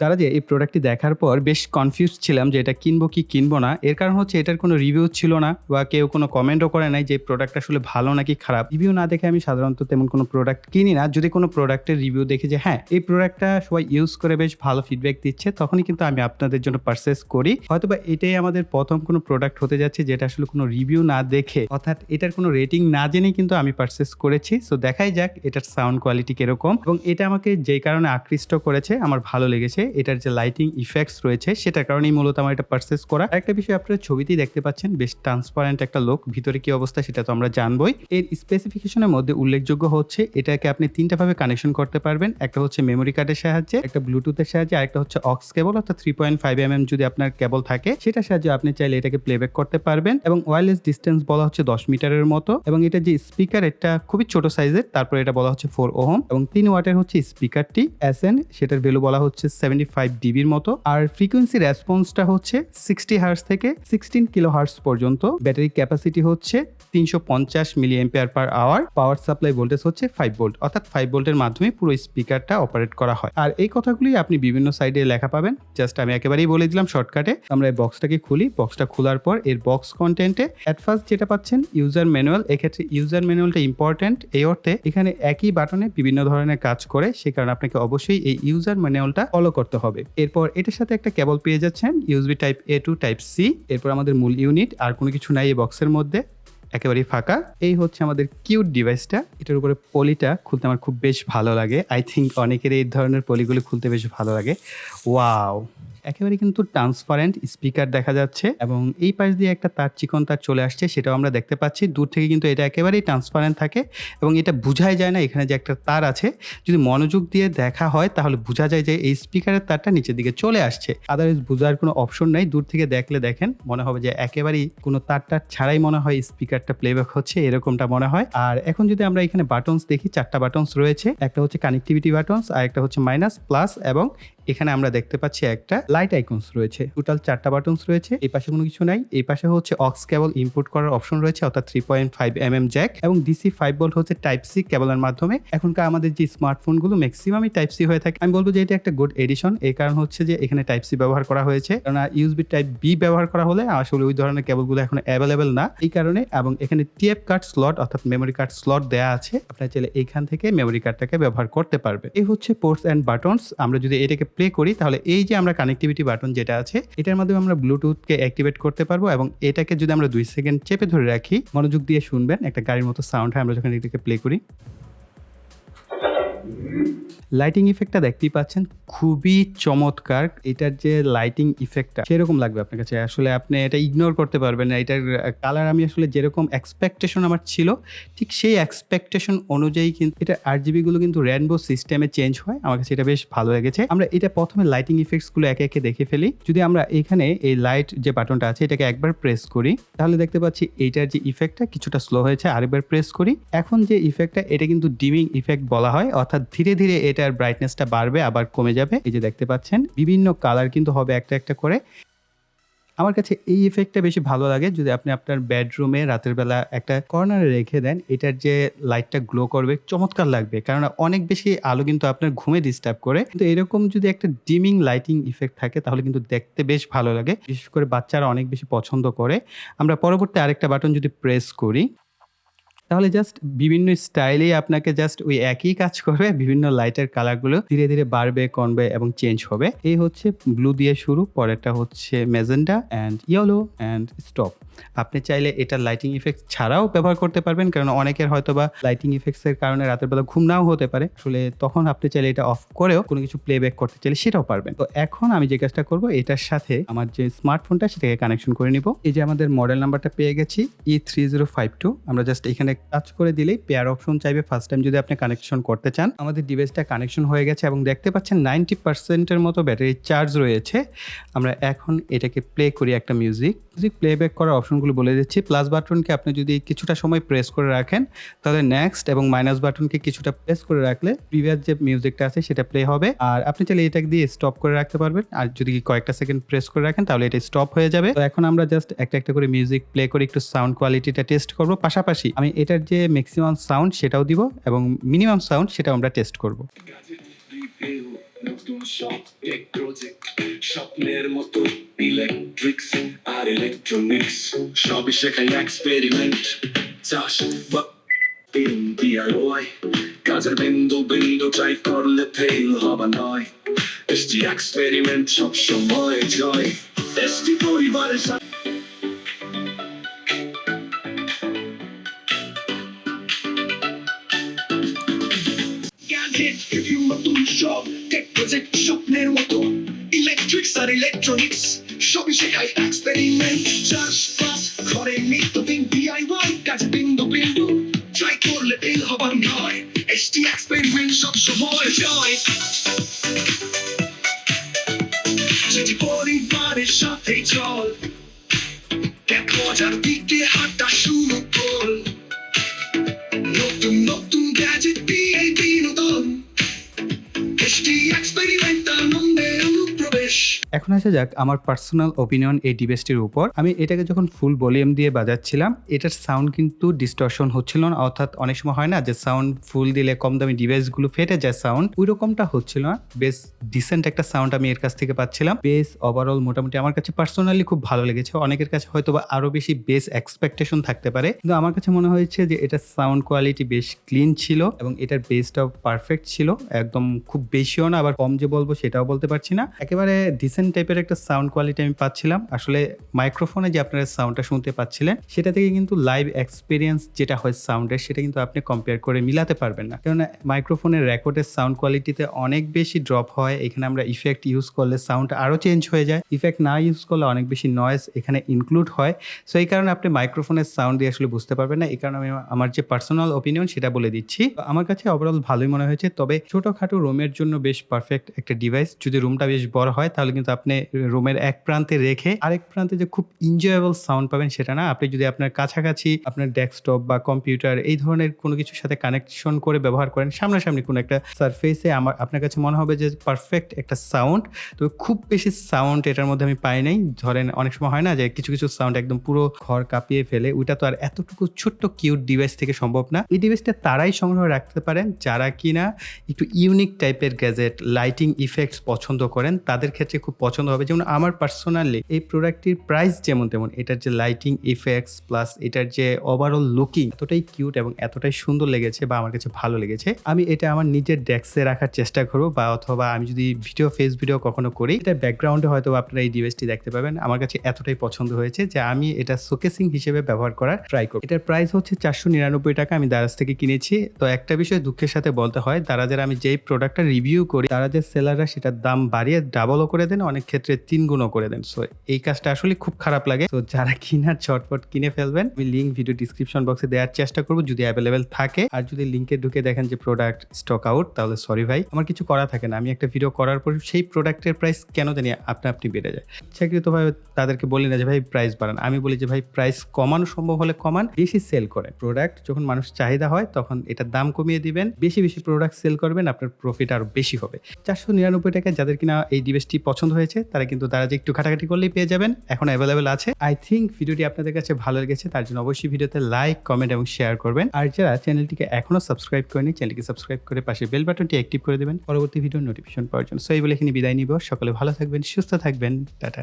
তারা যে এই প্রোডাক্টটি দেখার পর বেশ কনফিউজ ছিলাম যে এটা কিনবো কি কিনবো না। এর কারণ হচ্ছে এটার কোনো রিভিউ ছিল না বা কেউ কোনো কমেন্টও করে নাই যে প্রোডাক্ট আসলে ভালো নাকি খারাপ। রিভিউ না দেখে আমি সাধারণত তেমন কোনো প্রোডাক্ট কিনি না। যদি কোনো প্রোডাক্টের রিভিউ দেখি যে হ্যাঁ এই প্রোডাক্টটা সবাই ইউজ করে বেশ ভালো ফিডব্যাক দিচ্ছে, তখনই কিন্তু আমি আপনাদের জন্য পারচেস করি। হয়তো বা এটাই আমাদের প্রথম কোনো প্রোডাক্ট হতে যাচ্ছে যেটা আসলে কোনো রিভিউ না দেখে, অর্থাৎ এটার কোনো রেটিং না জেনেই কিন্তু আমি পারচেস করেছি। সো দেখাই যাক এটার সাউন্ড কোয়ালিটি কীরকম। এবং এটা আমাকে যেই কারণে আকৃষ্ট করেছে, আমার ভালো লেগেছে। এটার যে লাইটিং ইফেক্টস রয়েছে, সেটার কারণেই মূলত আমার এটা পারচেস করা। একটা বিষয় আপনারা ছবিতেই দেখতে পাচ্ছেন, বেশ ট্রান্সপারেন্ট একটা লোক ভিতরে কি অবস্থা সেটা তো আমরা জানবই। এর স্পেসিফিকেশনের মধ্যে উল্লেখযোগ্য হচ্ছে, এটাকে আপনি তিনটা ভাবে কানেকশন করতে পারবেন, একটা হচ্ছে মেমোরি কার্ডের সাহায্যে, একটা ব্লুটুথের সাহায্যে, আরেকটা হচ্ছে অক্স কেবল অর্থাৎ three point five M M যদি আপনার কেবল থাকে, সেটার সাহায্যে আপনি চাইলে এটাকে প্লেব্যাক করতে পারবেন এবং ওয়্যারলেস ডিস্টেন্স বলা হচ্ছে দশ মিটারের মতো এবং এটা যে স্পিকার এটা খুবই ছোট সাইজের তারপর এটা বলা হচ্ছে ফোর ওহম এবং তিন ওয়াটের হচ্ছে স্পিকারটি এস এন সেটার ভ্যালু বলা হচ্ছে সেভেন্টি ফাইভ ডিবির মতো। আর ফ্রিকোয়েন্সি রেসপন্সটা হচ্ছে সিক্সটি হার্স থেকে সিক্সটিন কিলো হার্স পর্যন্ত। ব্যাটারি ক্যাপাসিটি হচ্ছে তিনশো পঞ্চাশ milli ampere per hour power supply voltage হচ্ছে ফাইভ ভোল্ট অর্থাৎ ফাইভ ভোল্টের মাধ্যমে পুরো স্পিকারটা অপারেট করা হয়। আর এই কথাগুলি আপনি বিভিন্ন সাইডে লেখা পাবেন। জাস্ট আমি একেবারেই বলে দিলাম শর্টকাটে আমরা এই বক্সটাকে খুলি। বক্সটা খোলার পর এর বক্স কন্টেন্টে অ্যাট ফার্স্ট যেটা পাচ্ছেন ইউজার ম্যানুয়াল এক্ষেত্রে ইউজার ম্যানুয়ালটা ইম্পর্টেন্ট এই অর্থে এখানে একই বাটনে বিভিন্ন ধরনের কাজ করে। সে কারণে আপনাকে অবশ্যই এই ইউজার ম্যানুয়ালটা ফলো করতে হবে। এরপর এটার সাথে একটা কেবল পেয়ে যাচ্ছেন USB type A to type C এরপর আমাদের মূল ইউনিট আর কোনো কিছু নাই এই বক্সের মধ্যে। একেবারেই ফাঁকা। এই হচ্ছে আমাদের কিউট ডিভাইসটা এটার উপরে পলিটা খুলতে আমার খুব বেশ ভালো লাগে। আই থিঙ্ক অনেকের এই ধরনের পলিগুলি খুলতে বেশ ভালো লাগে। ওয়াও একেবারে কিন্তু ট্রান্সপারেন্ট স্পিকার দেখা যাচ্ছে এবং এই পাশ দিয়ে একটা তার চিকন তার চলে আসছে, সেটাও আমরা দেখতে পাচ্ছি। দূর থেকে কিন্তু এটা একেবারেই ট্রান্সপারেন্ট থাকে এবং এটা বোঝাই যায় না এখানে যে একটা তার আছে। যদি মনোযোগ দিয়ে দেখা হয়, তাহলে বোঝা যায় যে এই স্পিকারের তারটা নিচের দিকে চলে আসছে। আদারওয়াইজ বোঝার কোনো অপশন নাই। দূর থেকে দেখলে দেখেন, মনে হবে যে একেবারেই কোনো তার টার ছাড়াই মনে হয় স্পিকারটা প্লেব্যাক হচ্ছে, এরকমটা মনে হয়। আর এখন যদি আমরা এখানে বাটনস দেখি, চারটা বাটনস রয়েছে। একটা হচ্ছে কানেক্টিভিটি বাটনস আর একটা হচ্ছে মাইনাস প্লাস এবং এখানে আমরা দেখতে পাচ্ছি একটা লাইট আইকনস রয়েছে। টোটাল চারটা বাটনস রয়েছে। এই পাশে কোনো কিছু নাই। এই পাশে হচ্ছে অক্স কেবল ইনপুট করার অপশন রয়েছে, অর্থাৎ three point five M M jack এবং ডিসি ফাইভ ভোল্ট হচ্ছে টাইপ সি কেবলের মাধ্যমে। এখনকার আমাদের যে স্মার্টফোনগুলো ম্যাক্সিমামই টাইপ সি হয়ে থাকে। আমি বলব যে এটা একটা গুড এডিশন এই কারণ হচ্ছে যে এখানে টাইপ সি ব্যবহার করা হয়েছে। কারণ ইউএসবি টাইপ বি ব্যবহার করা হলে আসলে ওই ধরনের কেবলগুলো এখন অ্যাভেলেবেল না। এই কারণে এবং এখানে টিএফ কার্ড স্লট অর্থাৎ মেমোরি কার্ড স্লট দেওয়া আছে। আপনার চাইলে এইখান থেকে মেমোরি কার্ডটাকে ব্যবহার করতে পারবে এই হচ্ছে পোর্টস অ্যান্ড বাটনস আমরা যদি এটাকে প্লে করি, তাহলে এই যে আমরা কানেক্টিভিটি বাটন যেটা আছে, এটার মাধ্যমে আমরা ব্লুটুথকে অ্যাক্টিভেট করতে পারব এবং এটাকে যদি আমরা দুই সেকেন্ড চেপে ধরে রাখি, মনোযোগ দিয়ে শুনবেন, একটা গাড়ির মতো সাউন্ড হয়, আমরা যখন এটাকে প্লে করি। লাইটিং ইফেক্টটা দেখতেই পাচ্ছেন, খুবই চমৎকার। এটার যে লাইটিং ইফেক্টটা সেরকম লাগবে আপনার কাছে। আসলে আপনি এটা ইগনোর করতে পারবেন না। এটার কালার আমি আসলে যেরকম এক্সপেকটেশন আমার ছিল, ঠিক সেই এক্সপেকটেশন অনুযায়ী কিন্তু এটা আর জিবিগুলো কিন্তু রেনবো সিস্টেমে চেঞ্জ হয়। আমার কাছে এটা বেশ ভালো লেগেছে। আমরা এটা প্রথমে লাইটিং ইফেক্টসগুলো একে একে দেখে ফেলি। যদি আমরা এখানে এই লাইট যে বাটনটা আছে, এটাকে একবার প্রেস করি, তাহলে দেখতে পাচ্ছি এইটার যে ইফেক্টটা কিছুটা স্লো হয়েছে। আরেকবার প্রেস করি। এখন যে ইফেক্টটা এটা কিন্তু ডিমিং ইফেক্ট বলা হয়। অর্থাৎ ধীরে ধীরে এটার ব্রাইটনেসটা বাড়বে, আবার কমে যাবে। এই যে দেখতে পাচ্ছেন, বিভিন্ন কালার কিন্তু হবে একটা একটা করে। আমার কাছে এই ইফেক্টটা বেশি ভালো লাগে যদি আপনি আপনার বেডরুমে রাতের বেলা একটা কর্নারে রেখে দেন, এটার যে লাইটটা গ্লো করবে, চমৎকার লাগবে। কারণ অনেক বেশি আলো কিন্তু আপনার ঘুমে ডিস্টার্ব করে। কিন্তু এরকম যদি একটা ডিমিং লাইটিং ইফেক্ট থাকে, তাহলে কিন্তু দেখতে বেশ ভালো লাগে। বিশেষ করে বাচ্চারা অনেক বেশি পছন্দ করে। আমরা পরবর্তী আরেকটা বাটন যদি প্রেস করি তাহলে জাস্ট বিভিন্ন স্টাইলেই আপনাকে জাস্ট ওই একই কাজ করবে, বিভিন্ন লাইটের কালারগুলো ধীরে ধীরে বাড়বে, কমবে এবং চেঞ্জ হবে। এই হচ্ছে ব্লু দিয়ে শুরু, পরেরটা হচ্ছে magenta and yellow and stop আপনি চাইলে এটা লাইটিং ইফেক্ট ছাড়াও ব্যবহার করতে পারবেন, কারণ অনেকের হয়তো বা লাইটিং ইফেক্টসের কারণে রাতের বেলা ঘুম নাও হতে পারে। আসলে তখন আপনি চাইলে এটা অফ করেও কোনো কিছু প্লেব্যাক করতে চাইলে সেটাও পারবেন। তো এখন আমি যে কাজটা করব, এটার সাথে আমার যে স্মার্টফোনটা সেটাকে কানেকশন করে নিব। এই যে আমাদের মডেল নাম্বারটা পেয়ে গেছি E three zero five two আমরা জাস্ট এখানে টাচ করে দিলেই পেয়ার অপশন চাইবে ফার্স্ট টাইম যদি আপনি কানেকশন করতে চান। আমাদের ডিভাইসটা কানেকশন হয়ে গেছে এবং দেখতে পাচ্ছেন নাইনটি পার্সেন্টের মতো ব্যাটারি চার্জ রয়েছে। আমরা এখন এটাকে প্লে করি একটা মিউজিক মিউজিক প্লেব্যাক করার অপশনগুলো বলে দিচ্ছি। প্লাস বাটনকে আপনি যদি কিছুটা সময় প্রেস করে রাখেন, তাহলে নেক্সট এবং মাইনাস বাটনকে কিছুটা প্রেস করে রাখলে প্রিভিয়াস যে মিউজিকটা আছে সেটা প্লে হবে। আর আপনি চাইলে এটাকে দিয়ে স্টপ করে রাখতে পারবেন। আর যদি কয়েকটা সেকেন্ড প্রেস করে রাখেন, তাহলে এটা স্টপ হয়ে যাবে। তো এখন আমরা জাস্ট একটা একটা করে মিউজিক প্লে করে একটু সাউন্ড কোয়ালিটিটা টেস্ট করব। পাশাপাশি আমি এটার যে ম্যাক্সিমাম সাউন্ড সেটাও দিব এবং মিনিমাম সাউন্ড সেটাও আমরা টেস্ট করব। নতুন সব টেক প্রজেক্ট স্বপ্নের মতো ইলেকট্রিক্স আর ইলেকট্রনিক্স সবই শেখাই এক্সপেরিমেন্ট চাষ বা ডিআইওয়াই কাজের বিন্দু বিন্দু ট্রাই করলে ফেল হবা নয়। এসটি এক্সপেরিমেন্ট সব সময় জয়। এসটি পরিবারের সাথে আর ইলেকট্রনিক্স সবই শেখাই এক্সপেরিমেন্ট চাষবাস ঘরে নিত্যদিন ডিআইওয়াই কাজে বিন্দু বিন্দু ট্রাই করলে ফেল হবার নয় এসটি এক্সপেরিমেন্ট সব সময় জয় যেটি পরিবারের সাথে চল এক মজার দিকে এখন আসা যাক আমার পার্সোনাল ওপিনিয়ন এই ডিভাইসটির উপর। আমি এটাকে যখন ফুল ভলিউম দিয়ে বাজাচ্ছিলাম, এটার সাউন্ড কিন্তু ডিস্টর্শন হচ্ছিল না। অর্থাৎ অনেক সময় হয় না যে সাউন্ড ফুল দিলে কম দামি ডিভাইসগুলো ফেটে যায় সাউন্ড ওই রকমটা হচ্ছিল না। বেশ ডিসেন্ট একটা সাউন্ড আমি এর কাছ থেকে পাচ্ছিলাম। বেস ওভারঅল মোটামুটি আমার কাছে পার্সোনালি খুব ভালো লেগেছে। অনেকের কাছে হয়তো বা আরও বেশি বেস এক্সপেকটেশন থাকতে পারে। কিন্তু আমার কাছে মনে হয়েছে যে এটার সাউন্ড কোয়ালিটি বেশ ক্লিন ছিল এবং এটার বেসটাও পারফেক্ট ছিল। একদম খুব বেশিও না, আবার কম যে বলব সেটাও বলতে পারছি না। একেবারে ডিসেন্ট টাইপের একটা সাউন্ড কোয়ালিটি আমি পাচ্ছিলাম। আসলে মাইক্রোফোনে যে আপনারা সাউন্ডটা শুনতে পাচ্ছিলেন, সেটা থেকে কিন্তু লাইভ এক্সপিরিয়েন্স যেটা হয় সাউন্ডের সেটা কিন্তু আপনি কম্পেয়ার করে মিলাতে পারবেন না। কেননা মাইক্রোফোনের রেকর্ডের সাউন্ড কোয়ালিটিতে অনেক বেশি ড্রপ হয়, এখানে আমরা ইফেক্ট ইউজ করলে সাউন্ড আরও চেঞ্জ হয়ে যায়। ইফেক্ট না ইউজ করলে অনেক বেশি নয়েজ এখানে ইনক্লুড হয়। সো এই কারণে আপনি মাইক্রোফোনের সাউন্ড দিয়ে আসলে বুঝতে পারবেন না। এই কারণে আমি আমার যে পার্সোনাল ওপিনিয়ন সেটা বলে দিচ্ছি। আমার কাছে ওভারঅল ভালোই মনে হয়েছে, তবে ছোটোখাটো রুমের জন্য বেশ পারফেক্ট একটা ডিভাইস যদি রুমটা বেশ বড় হয়, তাহলে কিন্তু আপনি রুমের এক প্রান্তে রেখে আরেক প্রান্তে যে খুব এনজয়েবল সাউন্ড পাবেন সেটা না, আপনি যদি আপনার কাছাকাছি আপনার ডেস্কটপ বা কম্পিউটার এই ধরনের কোনো কিছুর সাথে কানেকশন করে ব্যবহার করেন, সামনাসামনি কোনো একটা সারফেসে আমার, আপনার কাছে মনে হবে যে পারফেক্ট একটা সাউন্ড তবে খুব বেশি সাউন্ড এটার মধ্যে আমি পাই নাই। ধরেন অনেক সময় হয় না যে কিছু কিছু সাউন্ড একদম পুরো ঘর কাঁপিয়ে ফেলে, ওইটা তো আর এতটুকু ছোট্ট কিউট ডিভাইস থেকে সম্ভব না। এই ডিভাইসটা তারাই সংগ্রহ রাখতে পারেন, যারা কিনা একটু ইউনিক টাইপের গ্যাজেট লাইটিং ইফেক্টস পছন্দ করেন, তাদের ক্ষেত্রে খুব পছন্দ হবে। যেমন আমার পার্সোনালি এই প্রোডাক্টটির প্রাইস যেমন তেমন, এটার যে লাইটিং ইফেক্টস প্লাস এটার যে ওভারঅল লুকিং এতটাই কিউট এবং এতটাই সুন্দর লেগেছে বা আমার কাছে ভালো লেগেছে। আমি এটা আমার নিজের ডেস্কে রাখার চেষ্টা করব বা অথবা আমি যদি ভিডিও ফেস ভিডিও কখনো করি, এটা ব্যাকগ্রাউন্ডে হয়তো আপনারা এই ডিভাইসটি দেখতে পাবেন। আমার কাছে এতটাই পছন্দ হয়েছে যে আমি এটা শোকেসিং হিসেবে ব্যবহার করার ট্রাই করব। এটার প্রাইস হচ্ছে চারশো নিরানব্বই টাকা, আমি দারাজ থেকে কিনেছি। তো একটা বিষয় দুঃখের সাথে বলতে হয়, দারাজের আমি যেই প্রোডাক্টটা রিভিউ করি, দারাজের সেলাররা সেটার দাম বাড়িয়ে ডাবলও করে দেন, অনেক ক্ষেত্রে তিন গুণও করে দেন। সো এই কাজটা আসলে খুব খারাপ লাগে। তো যারা কিনার চটপট কিনে ফেলবেন, আমি লিঙ্ক ভিডিও ডিসক্রিপশন বক্সে দেওয়ার চেষ্টা করব যদি অ্যাভেলেবেল থাকে। আর যদি লিঙ্কে ঢুকে দেখেন যে প্রোডাক্ট স্টক আউট তাহলে সরি ভাই, আমার কিছু করা থাকে না। আমি একটা ভিডিও করার পর সেই প্রোডাক্টের প্রাইস কেন জানি আপনা আপনি বেড়ে যায়। ইচ্ছাকৃতভাবে তাদেরকে বলি না যে ভাই প্রাইস বাড়ান। আমি বলি যে ভাই প্রাইস কমানো সম্ভব হলে কমান, বেশি সেল করে প্রোডাক্ট যখন মানুষ চাহিদা হয়, তখন এটার দাম কমিয়ে দিবেন। বেশি বেশি প্রোডাক্ট সেল করবেন, আপনার প্রফিট আরও বেশি হবে। চারশো নিরানব্বই টাকায় যাদের কিনা এই ডিভাইসটি পছন্দ হয়েছে তারা কিন্তু তারা যে একটু ঘাটাঘাটি করলেই পেয়ে যাবেন। এখন অ্যাভেলেবেল আছে। আই থিঙ্ক ভিডিওটি আপনাদের কাছে ভালো লেগেছে, তার জন্য অবশ্যই ভিডিওতে লাইক কমেন্ট এবং শেয়ার করবেন। আর যারা চ্যানেলটিকে এখনও সাবস্ক্রাইব করেনি চ্যানেলটিকে সাবস্ক্রাইব করে পাশে বেল বাটনটি অ্যাক্টিভ করে দেবেন। পরবর্তী ভিডিও নোটিফিকেশন পাওয়ার জন্য। সো এই বলে এখানে বিদায় নিব। সকলে ভালো থাকবেন, সুস্থ থাকবেন। টাটা।